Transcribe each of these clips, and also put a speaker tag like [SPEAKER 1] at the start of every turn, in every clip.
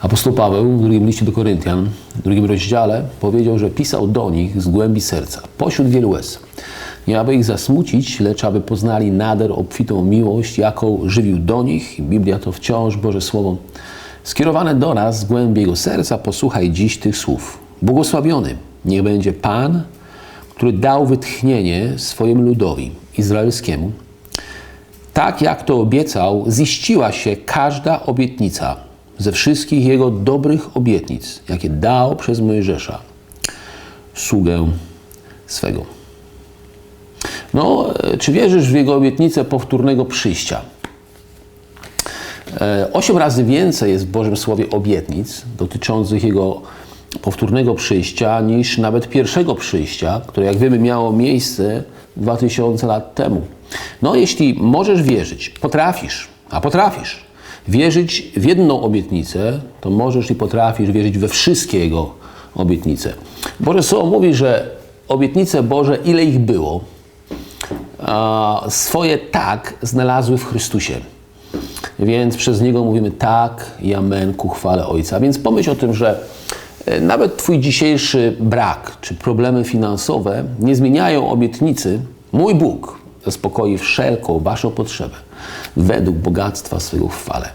[SPEAKER 1] Apostoł Paweł w drugim liście do Koryntian, w drugim rozdziale, powiedział, że pisał do nich z głębi serca, pośród wielu łez. Nie aby ich zasmucić, lecz aby poznali nader obfitą miłość, jaką żywił do nich. Biblia to wciąż Boże Słowo. Skierowane do nas z głębi Jego serca, posłuchaj dziś tych słów. Błogosławiony niech będzie Pan, który dał wytchnienie swojemu ludowi izraelskiemu. Tak jak to obiecał, ziściła się każda obietnica ze wszystkich jego dobrych obietnic, jakie dał przez Mojżesza, sługę swego. No, e, czy wierzysz w jego obietnicę powtórnego przyjścia? E, Osiem razy więcej jest w Bożym Słowie obietnic dotyczących jego powtórnego przyjścia niż nawet pierwszego przyjścia, które jak wiemy miało miejsce 2000 lat temu. No, jeśli możesz wierzyć, potrafisz, a potrafisz wierzyć w jedną obietnicę, to możesz i potrafisz wierzyć we wszystkie jego obietnice. Boże Słowo mówi, że obietnice Boże, ile ich było, swoje tak znalazły w Chrystusie. Więc przez Niego mówimy tak i amen ku chwale Ojca. Więc pomyśl o tym, że e, nawet Twój dzisiejszy brak czy problemy finansowe nie zmieniają obietnicy. Mój Bóg zaspokoi wszelką Waszą potrzebę według bogactwa w chwale.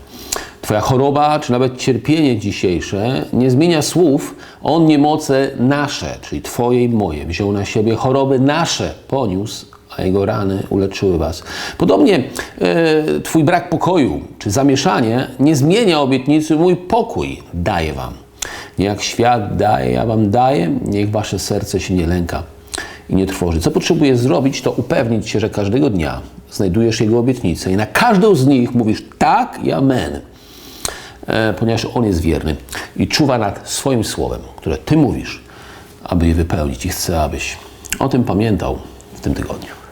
[SPEAKER 1] Twoja choroba, czy nawet cierpienie dzisiejsze nie zmienia słów. On niemoce nasze, czyli Twoje i moje, wziął na siebie choroby nasze, poniósł, a Jego rany uleczyły Was. Podobnie e, Twój brak pokoju, czy zamieszanie nie zmienia obietnicy mój pokój daję Wam. Nie jak świat daje, ja Wam daję, niech Wasze serce się nie lęka i nie trwoży. Co potrzebujesz zrobić, to upewnić się, że każdego dnia znajdujesz Jego obietnicę i na każdą z nich mówisz tak i amen e, ponieważ On jest wierny i czuwa nad swoim słowem, które Ty mówisz, aby je wypełnić i chce, abyś o tym pamiętał w tym tygodniu.